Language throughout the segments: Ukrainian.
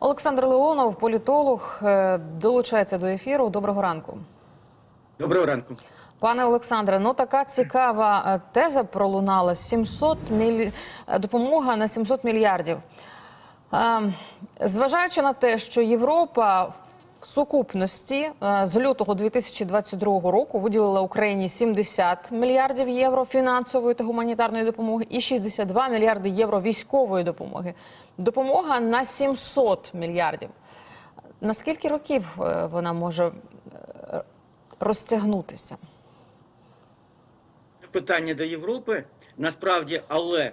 Олександр Леонов, політолог, е, долучається до ефіру. Доброго ранку. Доброго ранку. Пане Олександре, ну така цікава е, теза пролунала. 700 міль... допомога на 700 мільярдів. Е, Зважаючи на те, що Європа в сукупності е, з лютого 2022 року виділила Україні 70 мільярдів євро фінансової та гуманітарної допомоги і 62 мільярди євро військової допомоги. Допомога на 700 мільярдів. На скільки років е, вона може е, розтягнутися? Питання до Європи насправді, але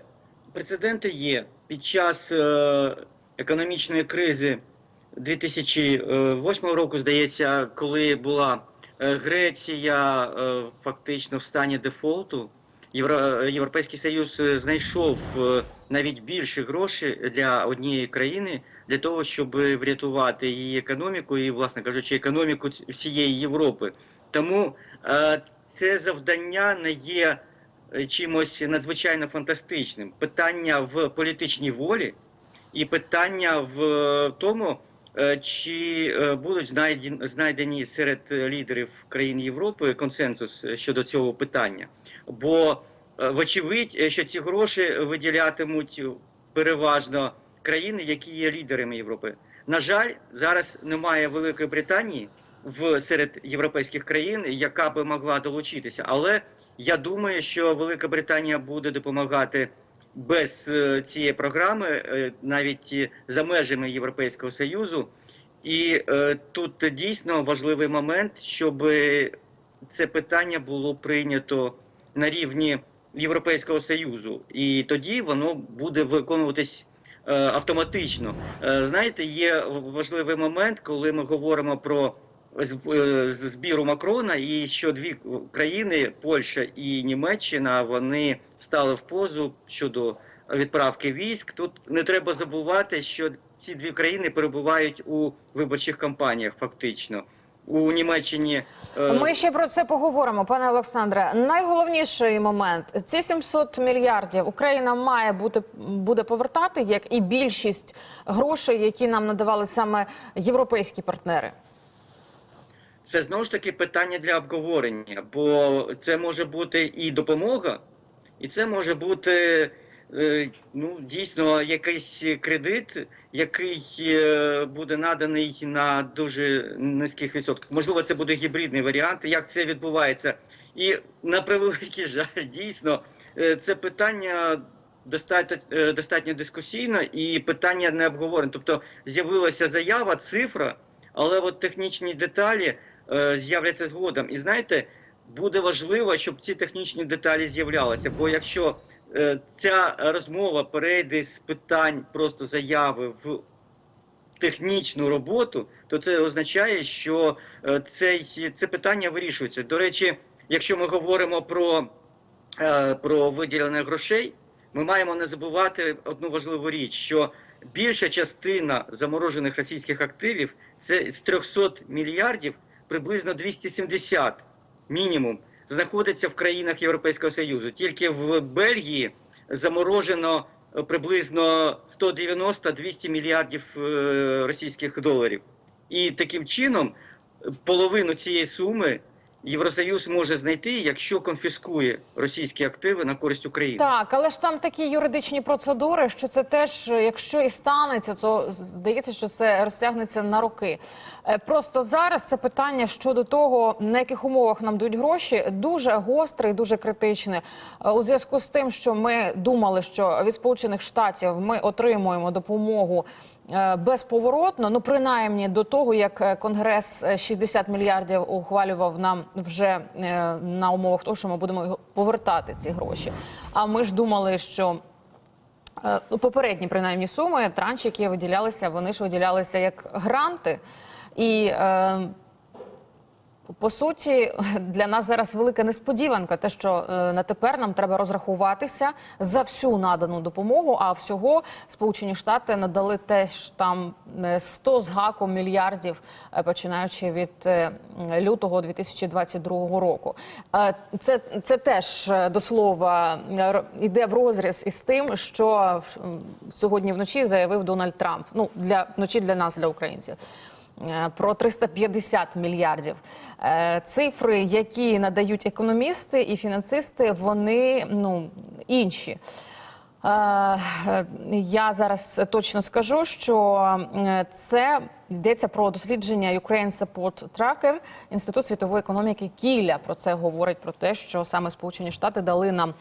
прецеденти є під час економічної кризи 2008 року, здається, коли була е, Греція е, фактично в стані дефолту. Євро, Європейський Союз е, знайшов е, навіть більше грошей для однієї країни для того, щоб врятувати її економіку і, власне кажучи, економіку всієї Європи. Тому е, це завдання не є е, чимось надзвичайно фантастичним. Питання в політичній волі і питання в е, тому, е, чи е, будуть знайдені, серед е, лідерів країн Європи консенсус е, щодо цього питання. Бо е, вочевидь, е, що ці гроші виділятимуть переважно країни, які є лідерами Європи. На жаль, зараз немає Великої Британії в серед європейських країн, яка би могла долучитися. Але я думаю, що Велика Британія буде допомагати без е, цієї програми, е, навіть е, за межами Європейського союзу. І тут дійсно важливий момент, щоб це питання було прийнято на рівні Європейського союзу, і тоді воно буде виконуватись автоматично. Знаєте, є важливий момент, коли ми говоримо про збіру Макрона, і що дві країни, Польща і Німеччина, вони стали в позу щодо відправки військ. Тут не треба забувати, що ці дві країни перебувають у виборчих кампаніях, фактично. У Німеччині е, Ми ще про це поговоримо, пане Олександре. Найголовніший момент ці 700 мільярдів Україна має бути буде повертати, як і більшість грошей, які нам надавали саме європейські партнери. Це знову ж таки питання для обговорення, бо це може бути і допомога, і це може бути е, ну, дійсно якийсь кредит, який е, буде наданий на дуже низьких відсотках. Можливо, це буде гібридний варіант, як це відбувається. І на превеликий жаль, дійсно, е, це питання достатньо, достатньо дискусійно і питання не обговорене. Тобто з'явилася заява, цифра, але от технічні деталі з'являться згодом. І знаєте, буде важливо, щоб ці технічні деталі з'являлися. Бо якщо е, ця розмова перейде з питань просто заяви в технічну роботу, то це означає, що е, цей, це питання вирішується. До речі, якщо ми говоримо про, е, про виділення грошей, ми маємо не забувати одну важливу річ, що більша частина заморожених російських активів це з 300 мільярдів, приблизно 270 мінімум, знаходиться в країнах Європейського Союзу. Тільки в Бельгії заморожено е, приблизно 190-200 мільярдів е, російських доларів. І таким чином е, половину цієї суми Євросоюз може знайти, якщо конфіскує російські активи на користь України. Так, але ж там такі юридичні процедури, що це теж, якщо і станеться, то здається, що це розтягнеться на роки. Е, Просто зараз це питання щодо того, на яких умовах нам дають гроші, дуже гостре і дуже критичне. Е, У зв'язку з тим, що ми думали, що від Сполучених Штатів ми отримуємо допомогу безповоротно, ну принаймні до того, як е, Конгрес е, 60 мільярдів ухвалював нам вже е, на умовах того, що ми будемо повертати ці гроші. А ми ж думали, що е, ну, попередні принаймні суми, транші, які виділялися, вони ж виділялися як гранти. І е, По суті, для нас зараз велика несподіванка, те, що е, на тепер нам треба розрахуватися за всю надану допомогу. А всього Сполучені Штати надали теж там е, 100 з гаком мільярдів, е, починаючи від е, лютого 2022 року. Е, Це, це теж е, до слова е, йде в розріз із тим, що сьогодні вночі заявив Дональд Трамп. Ну для вночі для нас, для українців. Е, Про 350 мільярдів Е, цифри, які надають економісти і фінансисти, вони ну інші. Е, Я зараз точно скажу, що це йдеться про дослідження Ukraine Support Tracker, інститут світової економіки Кіля. Про це говорить про те, що саме Сполучені Штати дали нам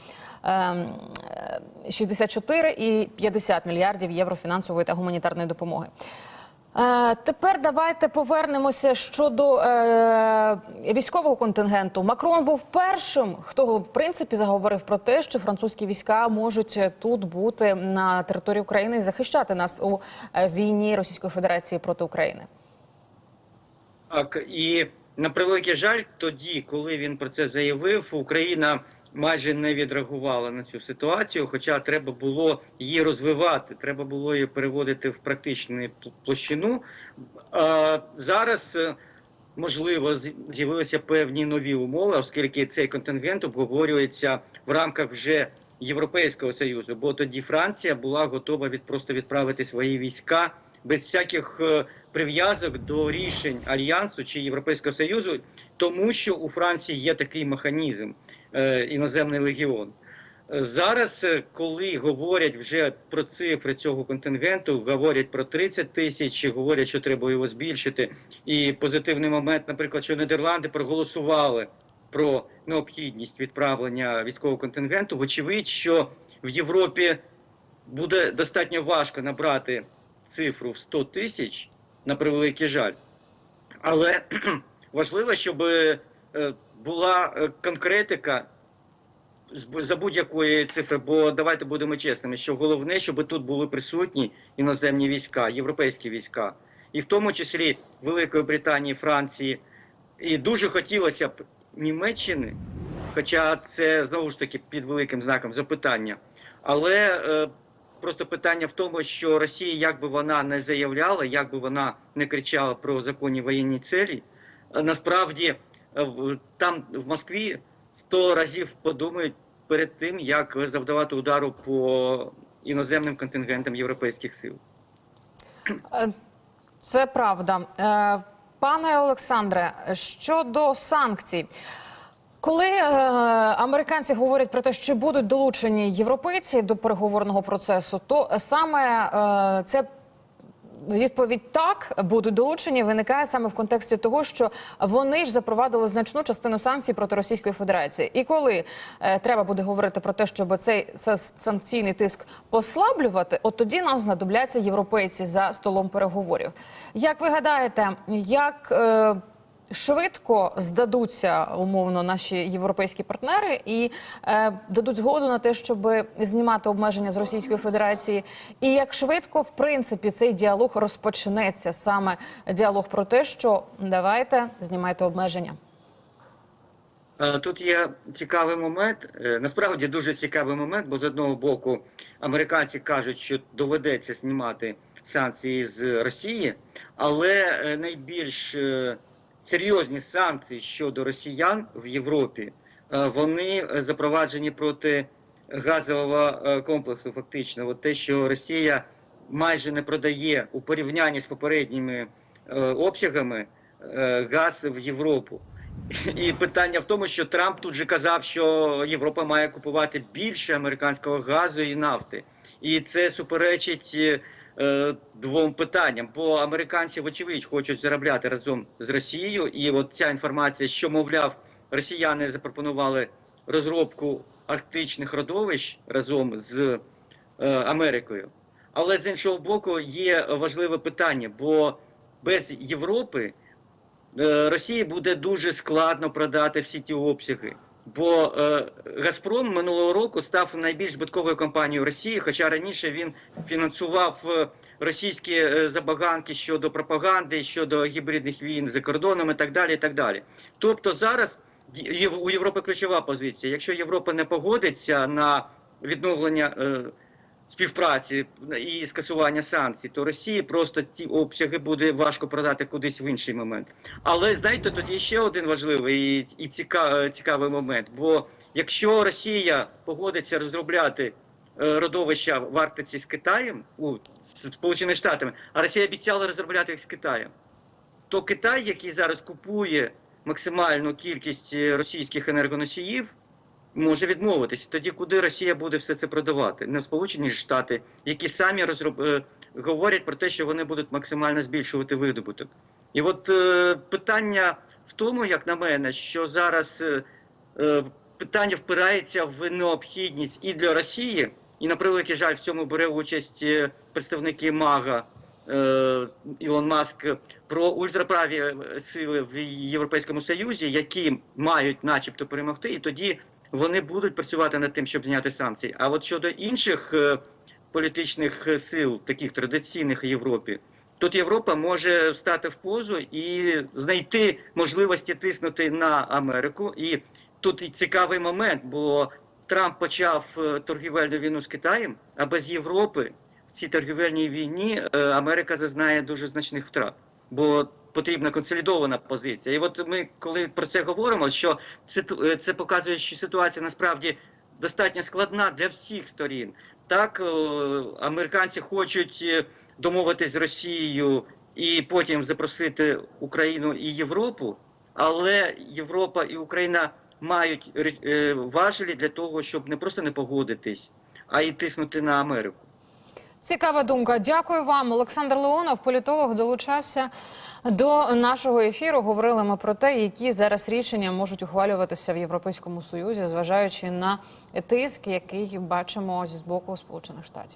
ем, е, 64 і 50 мільярдів євро фінансової та гуманітарної допомоги. Е, Тепер давайте повернемося щодо е, військового контингенту. Макрон був першим, хто в принципі заговорив про те, що французькі війська можуть тут бути на території України і захищати нас у е, війні Російської Федерації проти України. Так, і на превеликий жаль, тоді, коли він про це заявив, Україна майже не відреагувала на цю ситуацію, хоча треба було її розвивати, треба було її переводити в практичну площину. А зараз, е, можливо, з'явилися певні нові умови, оскільки цей контингент обговорюється в рамках вже Європейського союзу, бо тоді Франція була готова від просто відправити свої війська без всяких е, прив'язок до рішень альянсу чи Європейського союзу, тому що у Франції є такий механізм е, іноземний легіон. Зараз, е, коли говорять вже про цифри цього контингенту, говорять про 30 тисяч, говорять, що треба його збільшити. І позитивний момент, наприклад, що Нідерланди проголосували про необхідність відправлення військового контингенту. Вочевидь, що в Європі буде достатньо важко набрати цифру в 100 тисяч, на превеликий жаль. Але важливо, щоб е, була е, конкретика за будь-якої цифри, бо давайте будемо чесними, що головне, щоб тут були присутні іноземні війська, європейські війська, і в тому числі Великої Британії, Франції. І дуже хотілося б Німеччини, хоча це знову ж таки під великим знаком запитання. Але е, просто питання в тому, що Росія, як би вона не заявляла, як би вона не кричала про законні воєнні цілі, е, насправді е, там в Москві сто разів подумають перед тим, як завдавати удару по іноземним контингентам європейських сил. Е, Це правда. Пане Олександре, щодо санкцій. Коли е, американці говорять про те, що будуть долучені європейці до переговорного процесу, то саме е, це відповідь так будуть долучені виникає саме в контексті того, що вони ж запровадили значну частину санкцій проти Російської Федерації. І коли е, треба буде говорити про те, щоб цей са- санкційний тиск послаблювати, от тоді нам знадобляться європейці за столом переговорів. Як ви гадаєте, як е, швидко здадуться умовно наші європейські партнери і е, дадуть згоду на те, щоб знімати обмеження з Російської Федерації, і як швидко в принципі цей діалог розпочнеться. Саме діалог про те, що давайте знімайте обмеження. Е, Тут є цікавий момент, е, насправді дуже цікавий момент, бо з одного боку американці кажуть, що доведеться знімати санкції з Росії, але е, найбільш серйозні санкції щодо росіян в Європі е, вони е, запроваджені проти газового е, комплексу. Фактично, От те, що Росія майже не продає у порівнянні з попередніми обсягами газ в Європу. І питання в тому, що Трамп тут же казав, що Європа має купувати більше американського газу і нафти. І це суперечить е, двом питанням. Бо американці, вочевидь, хочуть заробляти разом з Росією. І от ця інформація, що, мовляв, росіяни запропонували розробку арктичних родовищ разом з е, Америкою. Але з іншого боку, є важливе питання, бо без Європи е, Росії буде дуже складно продати всі ті обсяги. Бо е, Газпром минулого року став найбільш збитковою компанією Росії, хоча раніше він фінансував е, російські е, забаганки щодо пропаганди, щодо гібридних війн за кордоном і так далі. І так далі. Тобто зараз у Європи ключова позиція. Якщо Європа не погодиться на відновлення е, співпраці і скасування санкцій, то Росії просто ті обсяги буде важко продати кудись в інший момент. Але знаєте, тоді ще один важливий і, і ціка- цікавий момент. Бо якщо Росія погодиться розробляти е, родовища в Арктиці з Китаєм у з Сполученими Штатами, а Росія обіцяла розробляти їх з Китаєм, то Китай, який зараз купує максимальну кількість е, російських енергоносіїв, може відмовитися. Тоді куди Росія буде все це продавати? Не в Сполучені Штати, які самі розроб... е, говорять про те, що вони будуть максимально збільшувати видобуток. І от е, питання в тому, як на мене, що зараз е, е, питання впирається в необхідність і для Росії, і на превеликий жаль, в цьому бере участь е, представники МАГА. Ілон Маск про ультраправі сили в Європейському Союзі, які мають, начебто, перемогти, і тоді вони будуть працювати над тим, щоб зняти санкції. А от щодо інших е, політичних е, сил, таких традиційних в Європі, тут Європа може встати в позу і знайти можливості тиснути на Америку. І тут цікавий момент, бо Трамп почав е, торгівельну війну з Китаєм, а без Європи в цій торгівельній війні Америка зазнає дуже значних втрат. Бо потрібна консолідована позиція. І от ми, коли про це говоримо, що це, це показує, що ситуація насправді достатньо складна для всіх сторін. Так, е, американці хочуть е, домовитись з Росією і потім запросити Україну і Європу, але Європа і Україна мають е, важелі для того, щоб не просто не погодитись, а й тиснути на Америку. Цікава думка. Дякую вам. Олександр Леонов, політолог, долучався до нашого ефіру. Говорили ми про те, які зараз рішення можуть ухвалюватися в Європейському Союзі, зважаючи на тиск, який бачимо з боку Сполучених Штатів.